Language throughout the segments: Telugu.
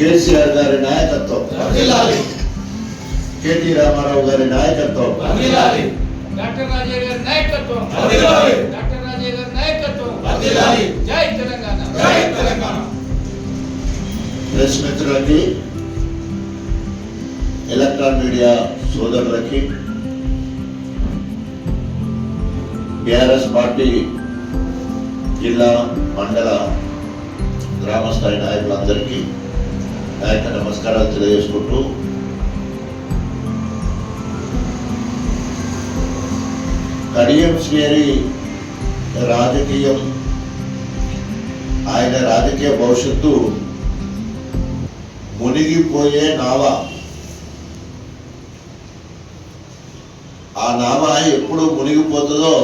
కేసీఆర్ గారి నాయకత్వం. కేటీ రామారావు గారి నాయకత్వం. డాక్టర్ రాజయ్య గారి నాయకత్వం. డాక్టర్ రాజయ్య గారి నాయకత్వం. వర్ధిల్లాలి. జై తెలంగాణ. జై తెలంగాణ. ప్రెస్ మిత్రులకి ఎలక్ట్రాన్ మీడియా సోదరులకి టిఆర్ఎస్ పార్టీ జిల్లా మండల గ్రామ స్థాయి నాయకులందరికీ నా యొక్క నమస్కారాలు తెలియజేసుకుంటూ కడియం శ్రీహరి రాజకీయం ఆయన రాజకీయ భవిష్యత్తు మునిగిపోయే నావ. ఆ నావ ఎప్పుడు మునిగిపోతుందో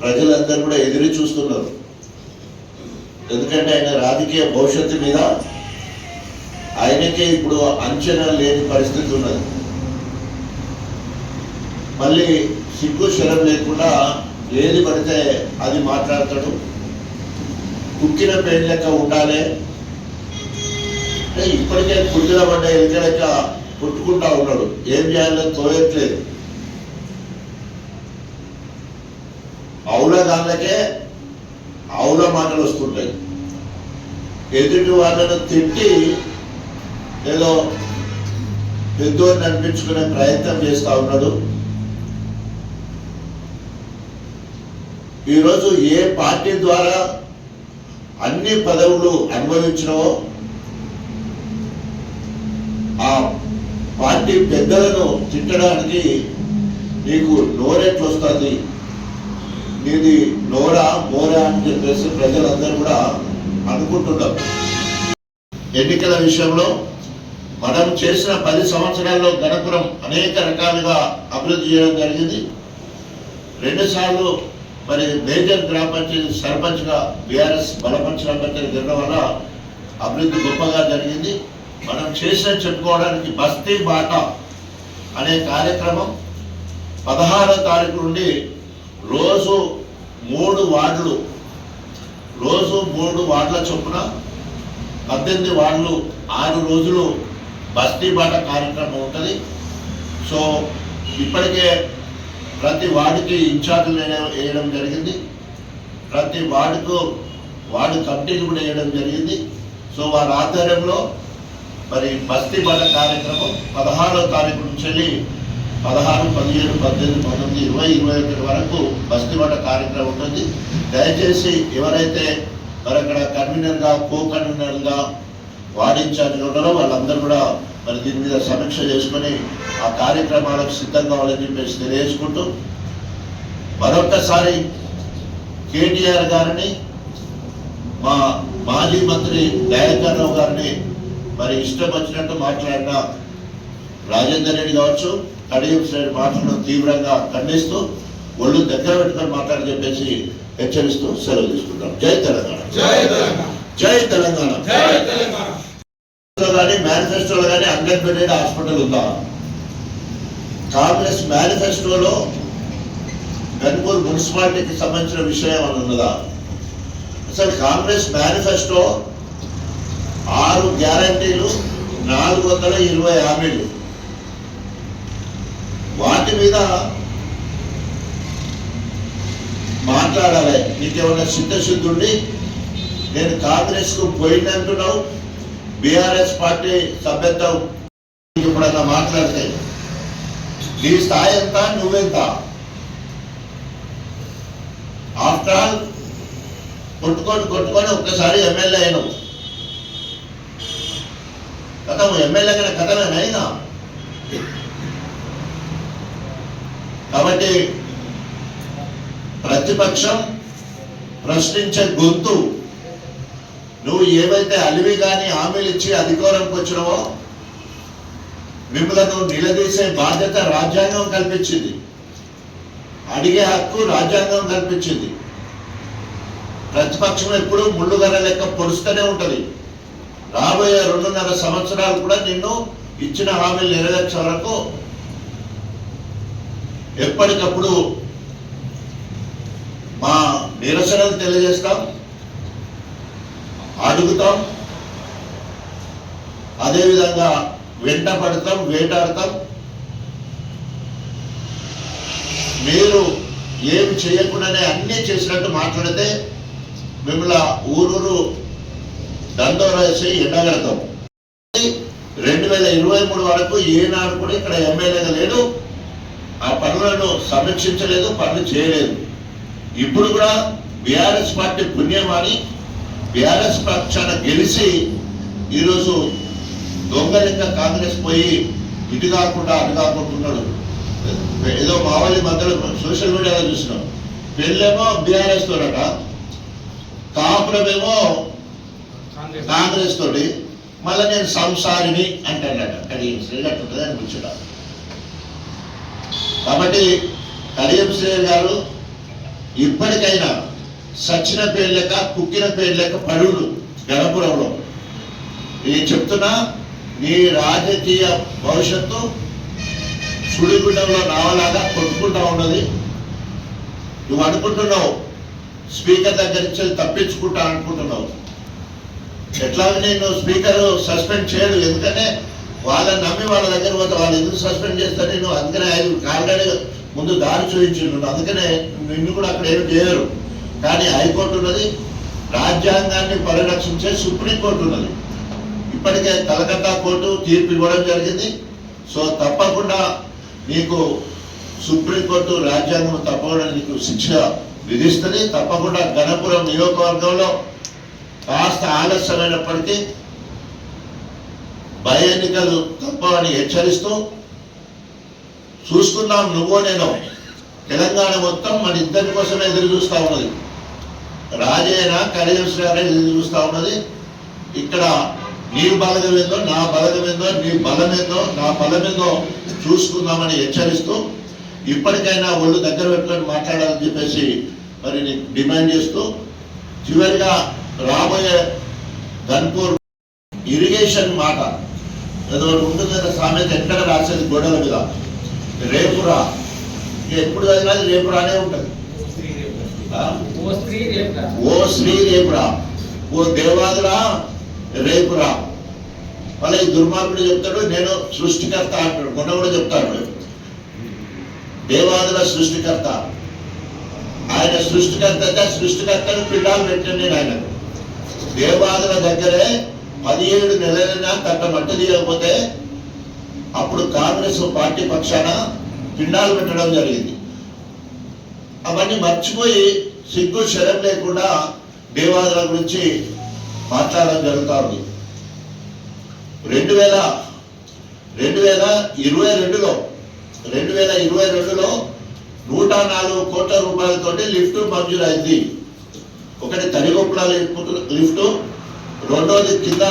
ప్రజలందరూ కూడా ఎదురు చూస్తున్నారు. ఎందుకంటే ఆయన రాజకీయ భవిష్యత్తు మీద ఆయనకే ఇప్పుడు అంచనా లేని పరిస్థితి ఉన్నది. మళ్ళీ సిగ్గు శరం లేకుండా ఏది పడితే అది మాట్లాడతాడు. కుక్కిన పేరు లెక్క ఉండాలి. అంటే ఇప్పటికే కుర్చీల పడ్డ ఎలుక లెక్క పుట్టుకుంటా ఉన్నాడు. ఏం చేయాలో తోయట్లేదు. అవుల దానికే అవుల మాటలు వస్తుంటాయి. ఎదుటి వాళ్ళను తిట్టి ఏదో పెద్దోని అనిపించుకునే ప్రయత్నం చేస్తూ ఉన్నాడు. ఈరోజు ఏ పార్టీ ద్వారా అన్ని పదవులు అనుభవించినవో ఆ పార్టీ పెద్దలను తిట్టడానికి నీకు నోరెట్లు వస్తుంది నీది నోరా మోరా అని చెప్పేసి ప్రజలందరూ కూడా అనుకుంటున్నారు. ఎన్నికల విషయంలో మనం చేసిన పది సంవత్సరాల్లో గణపురం అనేక రకాలుగా అభివృద్ధి చేయడం జరిగింది. రెండుసార్లు మరి మేజర్ గ్రామ పంచాయతీ సర్పంచ్గా బీఆర్ఎస్ బలపంచడం జరిగిన వల్ల అభివృద్ధి గొప్పగా జరిగింది. మనం చేసిన చెప్పుకోవడానికి బస్తీ బాట అనే కార్యక్రమం పదహారో తారీఖు నుండి రోజు మూడు వార్డులు రోజు మూడు వార్డుల చొప్పున పద్దెనిమిది వార్డులు ఆరు రోజులు బస్తీ బాట కార్యక్రమం ఉంటుంది. సో ఇప్పటికే ప్రతి వార్డుకి ఇన్ఛార్జీలు వేయడం- వేయడం జరిగింది. ప్రతి వార్డుకు వార్డు కమిటీలు కూడా వేయడం జరిగింది. సో వారి ఆధ్వర్యంలో మరి బస్తీ బాట కార్యక్రమం పదహారో తారీఖు నుంచి వెళ్ళి పదహారు పదిహేడు పద్దెనిమిది పంతొమ్మిది ఇరవై ఇరవై ఒకటి వరకు బస్తీ బాట కార్యక్రమం ఉంటుంది. దయచేసి ఎవరైతే మరి అక్కడ కన్వీనర్గా కో కన్వీనర్గా వార్డు ఇన్ఛార్జ్గా ఉన్నారో వాళ్ళందరూ కూడా మరి దీని మీద సమీక్ష చేసుకొని ఆ కార్యక్రమాలకు సిద్ధం కావాలని చెప్పేసి తెలియజేసుకుంటూ మరొక్కసారి కేటీఆర్ గారిని మా మాజీ మంత్రి దయాకర్ రావు గారిని మరి ఇష్టం వచ్చినట్టు మాట్లాడిన రాజేందర్ రెడ్డి కావచ్చు కడియం శ్రేణి మాటలను తీవ్రంగా ఖండిస్తూ ఒళ్ళు దగ్గర పెట్టుకొని మాట్లాడి చెప్పేసి హెచ్చరిస్తూ సెలవు తీసుకుంటాం. జై తెలంగాణ. జై తెలంగాణ. జై తెలంగాణ. కానీ మేనిఫెస్టోలో కానీ అండర్ బెడెడ్ హాస్పిటల్ ఉందా? కాంగ్రెస్ మేనిఫెస్టోలో గన్పూర్ మున్సిపాలిటీకి సంబంధించిన విషయం అని ఉన్నదా? అసలు కాంగ్రెస్ మేనిఫెస్టో ఆరు గ్యారంటీలు నాలుగు వందల ఇరవై హామీలు. వాటి మీద మాట్లాడాలి. నీకేమైనా సిద్ధశుద్ధి ఉండి నేను కాంగ్రెస్కు పోయిందంటున్నావు. బీఆర్ఎస్ పార్టీ సభ్యత్వం ఇప్పుడన్నా మాట్లాడితే నీ స్థాయి ఎంత నువ్వెంత? ఆఫ్టర్ ఆల్ కొట్టుకొని కొట్టుకొని ఒక్కసారి ఎమ్మెల్యే అయినావు. కథం ఎమ్మెల్యే కన్నా కథమే అయినా కాబట్టి ప్రతిపక్షం ప్రశ్నించే గొంతు నువ్వు ఏవైతే అలివి కానీ హామీలు ఇచ్చి అధికారంకి వచ్చినావో మిమ్మలను నిలదీసే బాధ్యత రాజ్యాంగం కల్పించింది. అడిగే హక్కు రాజ్యాంగం కల్పించింది. ప్రతిపక్షం ఎప్పుడు ముళ్ళుగర లెక్క పొడుస్తూనే ఉంటుంది. రాబోయే రెండున్నర సంవత్సరాలు కూడా నిన్ను ఇచ్చిన హామీలు నెరవేర్చే వరకు ఎప్పటికప్పుడు మా నిరసనలు తెలియజేస్తాం. అడుగుతాం. అదేవిధంగా వెంట పడతాం వేటాడతాం. మీరు ఏమి చేయకుండానే అన్నీ చేసినట్టు మాట్లాడితే మిమ్మల్ని ఊరూరు దండోరా వేసి ఎండగడతాం. రెండు వేల ఇరవై మూడు వరకు ఏనాడు కూడా ఇక్కడ ఎమ్మెల్యేగా లేడు ఆ పనులను సమీక్షించలేదు పనులు చేయలేదు. ఇప్పుడు కూడా బీఆర్ఎస్ పార్టీ పుణ్యమాని బీఆర్ఎస్ పక్షాన గెలిచి ఈరోజు దొంగలింక కాంగ్రెస్ పోయి ఇటు కాకుండా అటు కాకుంటున్నాడు ఏదో మావలి మధ్యలో సోషల్ మీడియాలో చూసినాం. పెళ్ళేమో బీఆర్ఎస్ తోడట కాపురమేమో కాంగ్రెస్. తోటి మళ్ళీ నేను సంసారిని అంటాడట. కడియం శ్రీగట్ ఉంటుంది అనిపించట కాబట్టి కడియం శ్రీ గారు ఇప్పటికైనా సచ్చిన పేరు లెక్క కుక్కిన పేరు లెక్క పరుడు గణపురంలో. నేను చెప్తున్నా నీ రాజకీయ భవిష్యత్తు సుడిగుండంలో నావలాగా కొట్టుకుంటా ఉన్నది. నువ్వు అనుకుంటున్నావు స్పీకర్ దగ్గర నుంచి తప్పించుకుంటా అనుకుంటున్నావు. ఎట్లా నేను స్పీకర్ సస్పెండ్ చేయడు ఎందుకంటే వాళ్ళని నమ్మి వాళ్ళ దగ్గర పోతే వాళ్ళు ఎందుకు సస్పెండ్ చేస్తారు? నేను అందుకనే ఐదు ఆల్రెడీ ముందు దారి చూపించిండు అందుకనే నిన్ను కూడా అక్కడ ఏమి చేయరు. కానీ హైకోర్టు ఉన్నది రాజ్యాంగాన్ని పరిరక్షించే సుప్రీంకోర్టు ఉన్నది. ఇప్పటికే కలకత్తా కోర్టు తీర్పు ఇవ్వడం జరిగింది. సో తప్పకుండా నీకు సుప్రీంకోర్టు రాజ్యాంగం తప్పకుండా నీకు శిక్ష విధిస్తుంది. తప్పకుండా గణపురం నియోజకవర్గంలో కాస్త ఆలస్యమైనప్పటికీ భయ ఎన్నికలు తప్పవని హెచ్చరిస్తూ చూసుకున్నాం నువ్వో నేను. తెలంగాణ మొత్తం మన ఇద్దరి కోసం ఎదురు చూస్తూ ఉన్నది. రాజేన కలిసి గారే ఎదురు చూస్తా ఉన్నది. ఇక్కడ నీ బలగం ఏందో నా బలగం ఏందో నీ బలం ఏందో నా బలం ఏందో చూసుకుందామని హెచ్చరిస్తూ ఇప్పటికైనా ఒళ్ళు దగ్గర పెట్టుకొని మాట్లాడాలని చెప్పేసి మరి డిమాండ్ చేస్తూ చివరిగా రాబోయే ధన్పూర్ ఇరిగేషన్ మాట. ఏదో ఒకటి ఉంటుంది కదా సామెత ఎక్కడ రాసేది గోడల మీద? రేపురా. ఎప్పుడు చదివినా అది రేపు రానే ఉంటుంది. ఓ స్త్రీ రేపు ఓ శ్రీ రేపురా. ఓ దేవాదురా రేపురా. మళ్ళీ ఈ దుర్మార్గుడు చెప్తాడు నేను సృష్టికర్త అంటాడు. మొన్న కూడా చెప్తాడు. దేవాదుల సృష్టికర్త. ఆయన సృష్టికర్త అయితే సృష్టికర్తను పిండాలు పెట్టండి నేను ఆయనకు. దేవాదుల దగ్గరే పదిహేడు నెలలైనా తట్ట మట్టి తీయకపోతే అప్పుడు కాంగ్రెస్ పార్టీ పక్షాన పిండాలు పెట్టడం జరిగింది. అవన్నీ మర్చిపోయి సిగ్గు శరం లేకుండా దేవాదుల గురించి మాట్లాడడం జరుగుతా ఉంది. రెండు వేల రెండు వేల ఇరవై రెండులో రెండు వేల ఇరవై రెండులో నూట నాలుగు కోట్ల రూపాయలతోటి లిఫ్ట్ మంజూరైంది. ఒకటి తడిగొప్పల లిఫ్ట్ రెండోది కింద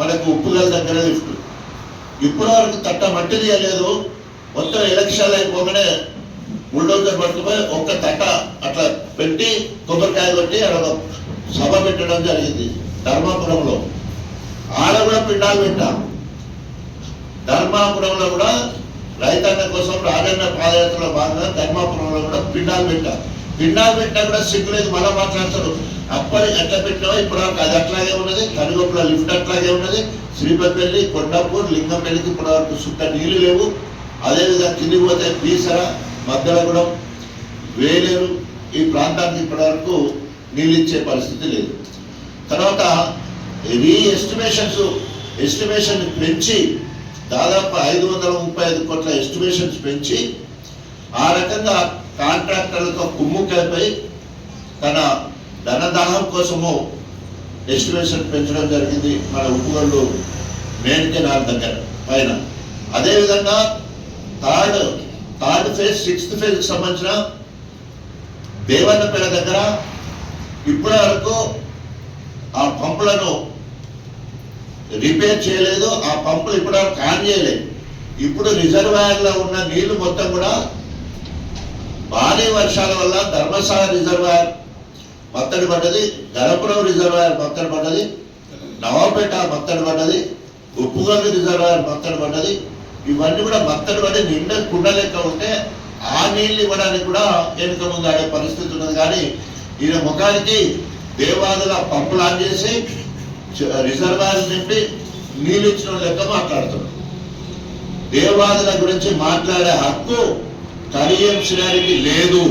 మనకు ఉప్పుగల దగ్గర లిఫ్ట్. ఇప్పటి వరకు తట్ట మట్టి తీయలేదు. మొత్తం ఎలక్షన్లు అయిపోగానే బుల్డోజర్ పట్టుకుపోయి ఒక్క తట అట్లా పెట్టి కొబ్బరికాయ కొట్టి అక్కడ సభ పెట్టడం జరిగింది ధర్మాపురంలో. ఆడ కూడా పిండాలు పెట్టాం. ధర్మాపురంలో కూడా రైతాంగం కోసం రాజన్న పాదయాత్రలో భాగంగా ధర్మాపురంలో కూడా పిండాలు పెట్టాం. పిండాలు పెట్టినా కూడా సిగ్గులేదు మళ్ళీ మాట్లాడతారు. అప్పటి ఎట్లా పెట్టినావో ఇప్పుడు వరకు అది అట్లాగే ఉన్నది కనుగొప్పల లిఫ్ట్ అట్లాగే ఉన్నది. శ్రీపతిపల్లి కొండాపూర్ లింగంపల్లికి ఇప్పటి వరకు సుట్ట నీళ్ళు లేవు. అదేవిధంగా కింది పోతే మద్దలగూడెం వేలేరు ఈ ప్రాంతానికి ఇప్పటి వరకు నీళ్ళు ఇచ్చే పరిస్థితి లేదు. తర్వాత రీ ఎస్టిమేషన్స్ ఎస్టిమేషన్ పెంచి దాదాపు ఐదు వందల ముప్పై ఐదు కోట్ల ఎస్టిమేషన్స్ పెంచి ఆ రకంగా కాంట్రాక్టర్లతో కుమ్ముకైపోయి తన ధనదాహం కోసము ఎస్టిమేషన్ పెంచడం జరిగింది మన ఉప్పుగళ్ళు మెయిన్ కెనాల్ దగ్గర పైన. అదేవిధంగా థర్డ్ థర్డ్ ఫేజ్ సిక్స్త్ ఫేజ్కి సంబంధించిన దేవన్నపేట దగ్గర ఇప్పటి వరకు ఆ పంపులను రిపేర్ చేయలేదు. ఆ పంపులు ఇప్పటి వరకు ఆన్ చేయలేదు. ఇప్పుడు రిజర్వాయర్లో ఉన్న నీళ్ళు మొత్తం కూడా భారీ వర్షాల వల్ల ధర్మశాల రిజర్వాయర్ మత్తడి పడ్డది గరపురం రిజర్వాయర్ మత్తడి పడ్డది నవాపేట మత్తడి పడ్డది ఉప్పుగల్లు రిజర్వాయర్ మత్తడి పడ్డది ఇవన్నీ కూడా భక్తులు అంటే నిండా కుండ లెక్క ఉంటే ఆ నీళ్ళు ఇవ్వడానికి కూడా వెనుక ముందు ఆడే పరిస్థితి ఉన్నది. కానీ ఈయన ముఖానికి దేవాదుల పంపులు ఆన్ చేసి రిజర్వాయర్ నింపి నీళ్ళు ఇచ్చిన లెక్క మాట్లాడుతున్నాడు. దేవాదుల గురించి మాట్లాడే హక్కు కడియం శ్రేణికి లేదు.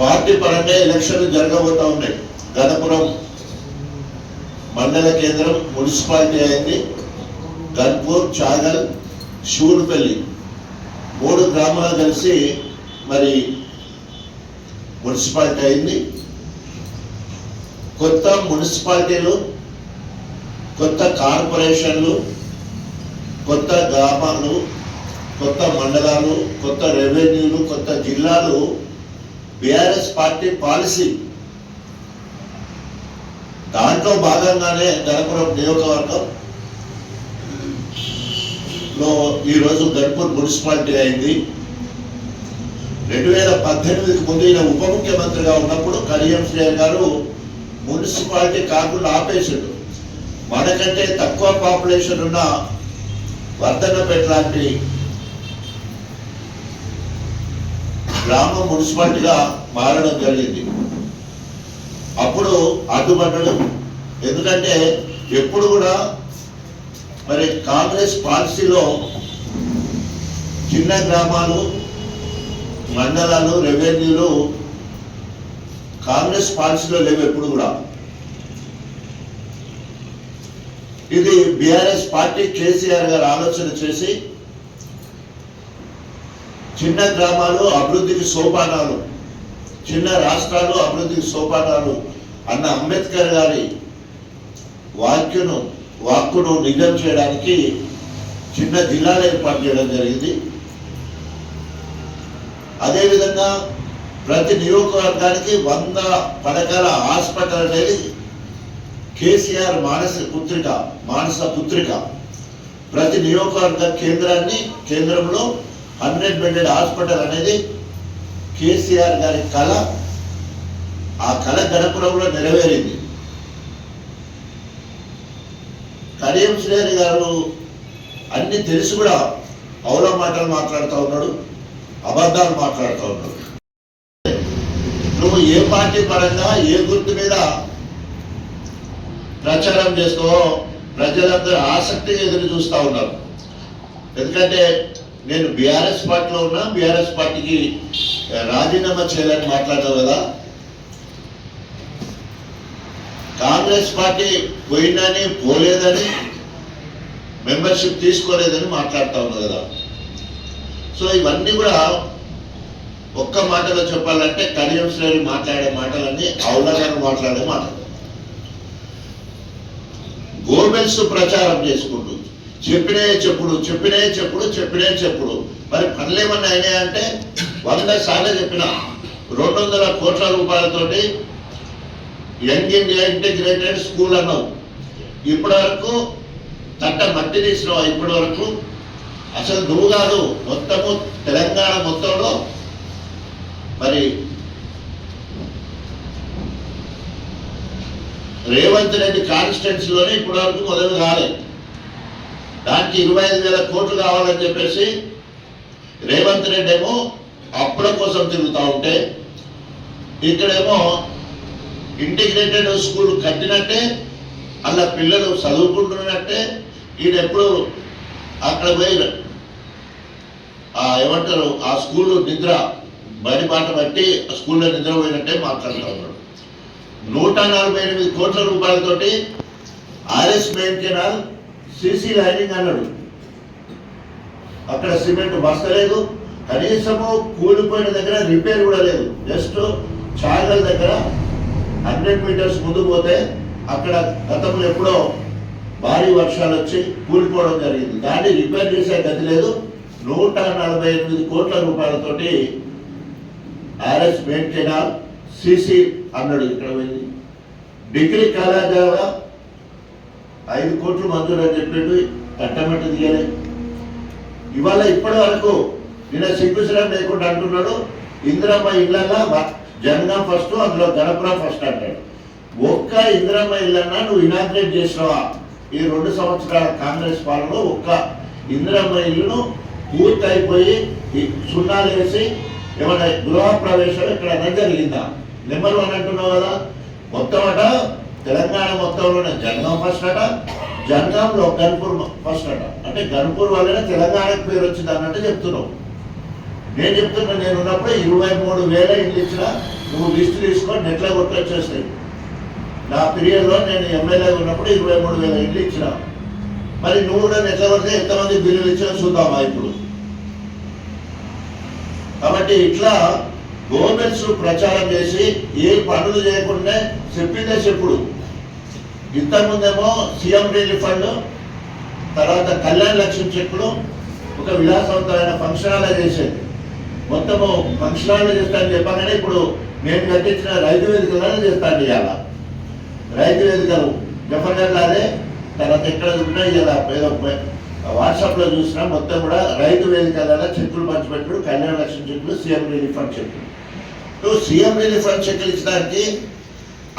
పార్టీ పరంగా ఎలక్షన్లు జరగబోతా ఉన్నాయి. గణపురం మండల కేంద్రం మున్సిపాలిటీ అయింది. గన్పూర్ చాగల్ షూరుపల్లి మూడు గ్రామాలు కలిసి మరి మున్సిపాలిటీ అయింది. కొత్త మున్సిపాలిటీలు కొత్త కార్పొరేషన్లు కొత్త గ్రామాలు కొత్త మండలాలు కొత్త రెవెన్యూలు కొత్త జిల్లాలు బీఆర్ఎస్ పార్టీ పాలసీ. దాంట్లో భాగంగానే గణపురం నియోజకవర్గం లో ఈరోజు గణపూర్ మున్సిపాలిటీ అయింది. రెండు వేల పద్దెనిమిదికి ముందు ఈయన ఉప ముఖ్యమంత్రిగా ఉన్నప్పుడు కడియం శ్రేయ గారు మున్సిపాలిటీ కాకుండా ఆపేసాడు. మనకంటే తక్కువ పాపులేషన్ ఉన్న వర్ధనపేట లాంటి గ్రామం మున్సిపాలిటీగా మారడం జరిగింది. అప్పుడు అడ్డుపడ్డడం. ఎందుకంటే ఎప్పుడు కూడా మరి కాంగ్రెస్ పాలసీలో చిన్న గ్రామాలు మండలాలు రెవెన్యూలు కాంగ్రెస్ పాలసీలో లేవు ఎప్పుడు కూడా. ఇది బీఆర్ఎస్ పార్టీ కేసీఆర్ గారు ఆలోచన చేసి చిన్న గ్రామాలు అభివృద్ధికి సోపానాలు చిన్న రాష్ట్రాలు అభివృద్ధికి సోపానాలు అన్న అంబేద్కర్ గారి వాక్యను వాక్కును నిజం చేయడానికి చిన్న జిల్లాలు ఏర్పాటు చేయడం జరిగింది. అదేవిధంగా ప్రతి నియోజకవర్గానికి వంద పథకాల హాస్పిటల్ అనేది కేసీఆర్ మానస పుత్రిక మానస పుత్రిక. ప్రతి నియోజకవర్గ కేంద్రాన్ని కేంద్రంలో హండ్రెడ్ బెడెడ్ హాస్పిటల్ అనేది కేసీఆర్ గారి కళ. ఆ కళ గణపురంలో నెరవేరింది. కరీం శ్రేణి గారు అన్ని తెలిసి కూడా. అవుల మాటలు మాట్లాడుతూ ఉన్నాడు అబద్ధాలు మాట్లాడుతూ ఉన్నాడు. నువ్వు ఏ పార్టీ పరంగా ఏ గుర్తు మీద ప్రచారం చేస్తావో ప్రజలందరూ ఆసక్తిగా ఎదురు చూస్తూ ఉన్నారు. ఎందుకంటే నేను బీఆర్ఎస్ పార్టీలో ఉన్నా బీఆర్ఎస్ పార్టీకి రాజీనామా చేయాలని మాట్లాడతావు కదా. కాంగ్రెస్ పార్టీ పోయిందని పోలేదని మెంబర్షిప్ తీసుకోలేదని మాట్లాడుతూ ఉన్నారు కదా. సో ఇవన్నీ కూడా ఒక్క మాటలో చెప్పాలంటే కడియం శ్రేణి మాట్లాడే మాటలన్నీ అవులగాను మాట్లాడే మాటలు. గోబెల్స్ ప్రచారం చేసుకుంటూ చెప్పినే చెప్పుడు చెప్పినే చెప్పుడు చెప్పినే చెప్పుడు. మరి పనులేమన్నా అయినాయంటే వంద సార్లు చెప్పిన. రెండు వందల కోట్ల రూపాయలతోటి యంగ్ ఇండియా ఇంటిగ్రేటెడ్ స్కూల్ అన్నావు. ఇప్పటి వరకు తట్ట మట్టి తీసినావు ఇప్పటి వరకు అసలు నువ్వు కాదు మొత్తము తెలంగాణ మొత్తంలో మరి రేవంత్ రెడ్డి కాన్స్టిట్యున్సీలోనే ఇప్పటి వరకు మొదలు కాలేదు దానికి ఇరవై ఐదు వేల కోట్లు కావాలని చెప్పేసి రేవంత్ రెడ్డి ఏమో అప్పుల కోసం తిరుగుతూ ఉంటే ఇక్కడేమో ఇంటిగ్రేటెడ్ స్కూల్ కట్టినట్టే అలా పిల్లలు చదువుకుంటున్నట్టే ఈయన ఎప్పుడు అక్కడ పోయి ఆ ఏమంటారు ఆ స్కూల్లో నిద్ర బయట పాట బట్టి ఆ స్కూల్లో నిద్ర పోయినట్టే మాట్లాడుతూ ఉన్నాడు. నూట నలభై ఎనిమిది కోట్ల రూపాయలతోటి RS main canal CC lining అన్నాడు. అక్కడ సిమెంట్ బస్తలేదు కనీసము కూలిపోయిన దగ్గర రిపేర్ కూడా లేదు. జస్ట్ చాగల దగ్గర హండ్రెడ్ మీటర్స్ ముందు పోతే అక్కడ గతంలో ఎప్పుడో భారీ వర్షాలు వచ్చి కూలిపోవడం జరిగింది. దాన్ని రిపేర్ చేసే గతి లేదు. నూట నలభై ఎనిమిది కోట్ల రూపాయలతోటి ఆర్ఎస్ మెయిన్ కెనాల్ సిసి అన్నాడు ఇక్కడ పోయింది. డిగ్రీ కళాశాల ఐదు కోట్లు మంజూరు అని చెప్పిండు. కట్టమట్టి తీయలే. ఇవాళ ఇప్పటి వరకు నిన్న సిగ్గుశ్రం లేకుండా అంటున్నాడు. ఇందిరమ్మ ఇళ్ళగా జనగాం ఫస్ట్ అందులో గణపురం ఫస్ట్ అంటాడు. ఒక్క ఇందిరమ్మ ఇల్లన్నా నువ్వు ఇనాగ్రేట్ చేసినావా? ఈ రెండు సంవత్సరాల కాంగ్రెస్ పాలనలో ఒక్క ఇందిరమ్మ ఇల్లును పూర్తి అయిపోయి సున్నాలు వేసి ఏమన్నా గృహ ప్రవేశం ఇక్కడ జరిగిందా? నెంబర్ వన్ అంటున్నావు కదా. మొత్తం అట తెలంగాణ మొత్తంలోనే జనగాం ఫస్ట్ అట జనగాంలో గన్పూర్ ఫస్ట్ అట. అంటే గన్పూర్ వల్లనే తెలంగాణకు పేరు వచ్చింది అన్నట్టు చెప్తున్నావు. నేను చెప్తున్నా నేను ఉన్నప్పుడు ఇరవై మూడు వేల ఇల్లు ఇచ్చిన నువ్వు లిస్ట్ తీసుకొని నెట్లో కొట్టొచ్చేస్తాయి. నా పీరియడ్లో నేను ఎమ్మెల్యే ఉన్నప్పుడు ఇరవై మూడు వేల ఇల్లు ఇచ్చిన. మరి నువ్వు కూడా నెట్లో కొడితే ఎంతమంది బిల్లులు ఇచ్చినా చూద్దామా ఇప్పుడు? కాబట్టి ఇట్లా గవర్నమెంట్స్ ప్రచారం చేసి ఏ పనులు చేయకుండా చెప్పిందే చెప్పుడు. ఇంతకుముందేమో సీఎం రిలీఫ్ ఫండ్ తర్వాత కళ్యాణ లక్ష్మి చెక్కులు ఒక విలాసవంతమైన ఫంక్షన్ అలా చేసేది. మొత్తము ఫంక్షన్ హాల్ చేస్తానని చెప్పగానే ఇప్పుడు నేను కట్టించిన రైతు వేదికలను చేస్తాను ఇవాళ రైతు వేదికలు డెఫినెట్ అదే తర్వాత ఎక్కడ ఉన్నాయి ఇలా ఏదో వాట్సాప్లో చూసినా మొత్తం కూడా రైతు వేదికలలో చెక్కులు పంచిపెట్టుడు కళ్యాణ లక్ష్మి చెక్కులు సీఎం రిలీఫ్ ఫండ్ చెక్కులు. సీఎం రిలీఫ్ ఫండ్ చెక్కులు ఇచ్చడానికి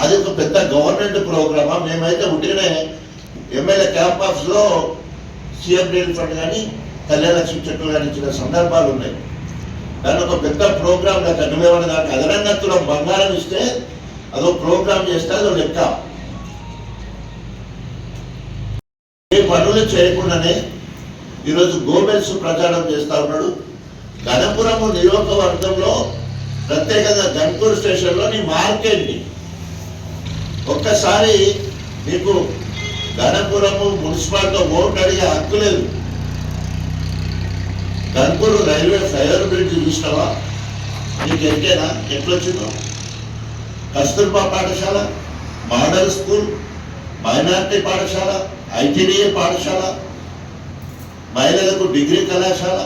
అది ఒక పెద్ద గవర్నమెంట్ ప్రోగ్రామా? మేమైతే ఉంటేనే ఎమ్మెల్యే క్యాంప్ ఆఫీస్లో సీఎం రిలీఫ్ ఫండ్ కానీ కళ్యాణ లక్ష్మి చెక్కులు కానీ ఇచ్చిన సందర్భాలు ఉన్నాయి దాని ఒక పెద్ద ప్రోగ్రామ్ నాకు నువ్వేమన్నా దానికి అదనంగా తులం బంగారం ఇస్తే అదో ప్రోగ్రామ్ చేస్తే అదో లెక్క. ఏ పనులు చేయకుండానే ఈరోజు గోబెల్స్ ప్రచారం చేస్తా ఉన్నాడు. గణపురము నియోజకవర్గంలో ప్రత్యేకంగా గన్పూర్ స్టేషన్లో నీ మార్కెట్ని. ఒక్కసారి నీకు గణపురము మున్సిపాలిటీ ఓటు అడిగే హక్కు లేదు. గన్పూర్ రైల్వే ఫ్లైఓవర్ బ్రిడ్జ్ చూసినావా? నీకు ఎక్కేనా ఎట్లొచ్చిందో? కస్తూర్బా పాఠశాల మోడల్ స్కూల్ మైనార్టీ పాఠశాల ఐటీడీఏ పాఠశాల మహిళలకు డిగ్రీ కళాశాల.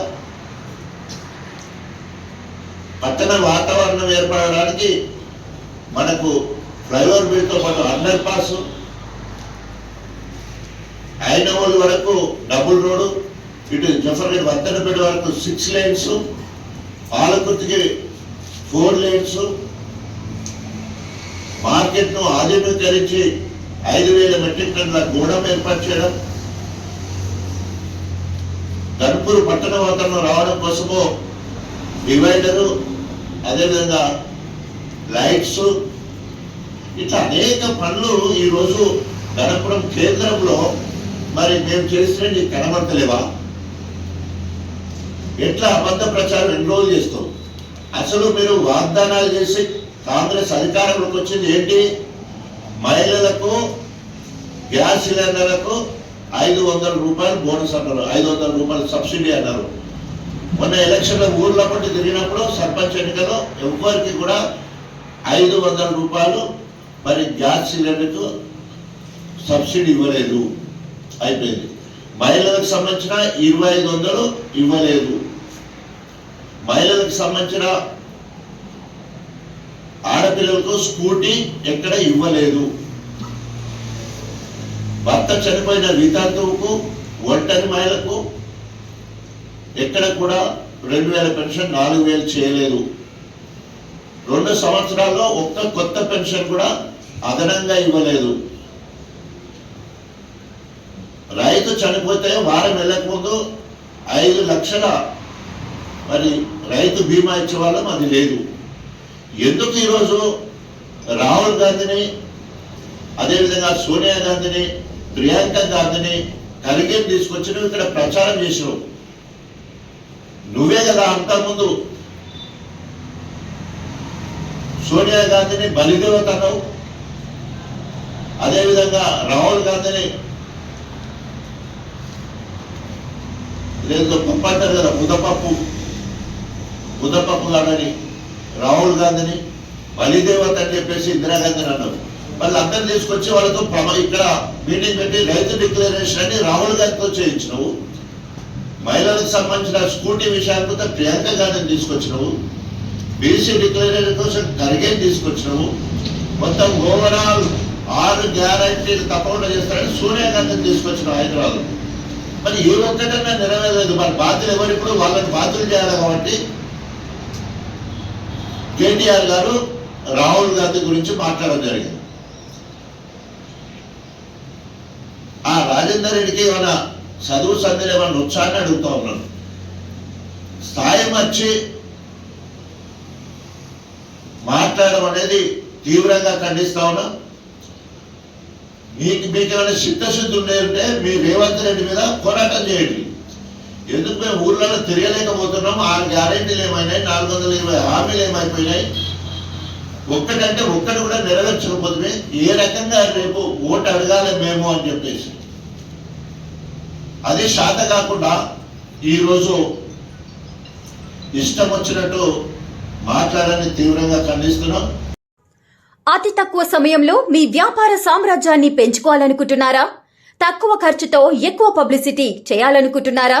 పట్టణ వాతావరణం ఏర్పడడానికి మనకు ఫ్లైఓవర్ బ్రిడ్జ్తో పాటు అండర్ పాస్. ఐనవల్ వరకు డబుల్ రోడ్డు. ఇటు జఫర్గఢ్ వంతనపేట వరకు సిక్స్ లైన్స్ పాలకుర్తికి ఫోర్ లైన్స్ మార్కెట్ను ఆధునీకరించి ఐదు వేల మెట్రిక్ టన్నుల గూడెం ఏర్పాటు చేయడం గన్పూర్ పట్టణ వాతావరణం రావడం కోసము డివైడరు అదేవిధంగా లైట్స్ ఇట్లా అనేక పనులు ఈరోజు గణపురం కేంద్రంలో మరి మేము చేసినవి కనబడతలేవా? ఎట్లా అబద్ధ ప్రచారం ఎన్రోల్ చేస్తాం? అసలు మీరు వాగ్దానాలు చేసి కాంగ్రెస్ అధికారంలోకి వచ్చింది ఏంటి? మహిళలకు గ్యాస్ సిలిండర్లకు ఐదు వందల రూపాయలు బోనస్ అన్నారు. ఐదు వందల రూపాయలు సబ్సిడీ అన్నారు. మొన్న ఎలక్షన్లో ఊర్లో పట్టి తిరిగినప్పుడు సర్పంచ్ ఎన్నికలో ఎవరికి కూడా ఐదు వందల రూపాయలు మరి గ్యాస్ సిలిండర్కు సబ్సిడీ ఇవ్వలేదు. అయిపోయింది. మహిళలకు సంబంధించిన ఇరవై ఐదు వందలు ఇవ్వలేదు. మహిళలకు సంబంధించిన ఆడపిల్లలకు స్కూటీ ఎక్కడ ఇవ్వలేదు. భర్త చనిపోయిన వితంతువుకు ఒంటరి మహిళకు ఎక్కడ కూడా రెండు వేల పెన్షన్ నాలుగు వేలు చేయలేదు. రెండు సంవత్సరాల్లో ఒక్క కొత్త పెన్షన్ కూడా అదనంగా ఇవ్వలేదు. రైతు చనిపోతే వారం వెళ్ళకముందు ఐదు లక్షల మరి రైతు బీమా ఇచ్చే వాళ్ళం అది లేదు. ఎందుకు ఈరోజు రాహుల్ గాంధీని అదేవిధంగా సోనియా గాంధీని ప్రియాంక గాంధీని కలిగే తీసుకొచ్చి ఇక్కడ ప్రచారం చేసినావు నువ్వే కదా అంతకుముందు సోనియా గాంధీని బలిదేవత అన్నావు. అదేవిధంగా రాహుల్ గాంధీని లేదు పప్పు అంటారు కదా ముదపప్పు ముదపప్పు కాదని రాహుల్ గాంధీని బలిదేవత అని చెప్పేసి ఇందిరాగాంధీని అన్నారు. వాళ్ళు అందరిని తీసుకొచ్చి వాళ్ళతో ఇక్కడ మీటింగ్ పెట్టి రైతు డిక్లరేషన్ అని రాహుల్ గాంధీతో చేయించినవు. మహిళలకు సంబంధించిన స్కూటీ విషయానికి కూడా ప్రియాంక గాంధీని తీసుకొచ్చినావు. బీసీ డిక్లరేషన్ కోసం ఖర్గేని తీసుకొచ్చినావు. మొత్తం ఓవరాల్ ఆరు గ్యారంటీలు తప్పకుండా చేస్తారని సోనియా గాంధీని తీసుకొచ్చినావు హైదరాబాద్. మరి ఏ ఒక్కటన్నా నెరవేరలేదు. మరి బాధ్యులు ఎవరు ఇప్పుడు వాళ్ళని బాధ్యులు చేయాలి కాబట్టి కేటీఆర్ గారు రాహుల్ గాంధీ గురించి మాట్లాడడం జరిగింది. ఆ రాజేందర్ రెడ్డికి ఏమైనా చదువు సందులు ఏమైనా వచ్చాయని అడుగుతా ఉన్నాను. స్థాయి వచ్చి మాట్లాడడం అనేది తీవ్రంగా ఖండిస్తా ఉన్నా. మీకు మీకు ఏమైనా ఉండే ఉంటే మీ రేవంత్ రెడ్డి మీద పోరాటం చేయండి. ఎందుకు మేము ఊర్లలో తెలియలేకపోతున్నాం ఆరు గ్యారెంటీలు ఏమైనాయి? నాలుగు వందల ఇరవై హామీలు ఏమైపోయినాయి? ఒక్కటంటే ఒక్కటి కూడా నెరవేర్చకపోతే ఏ రకంగా రేపు ఓటు అడగాలి మేము అని చెప్పేసి. అది శాత కాకుండా ఈరోజు ఇష్టం వచ్చినట్టు మాట్లాడాలని తీవ్రంగా ఖండిస్తున్నాం. అతి తక్కువ సమయంలో మీ వ్యాపార సామ్రాజ్యాన్ని పెంచుకోవాలనుకుంటున్నారా? తక్కువ ఖర్చుతో ఎక్కువ పబ్లిసిటీ చేయాలనుకుంటున్నారా?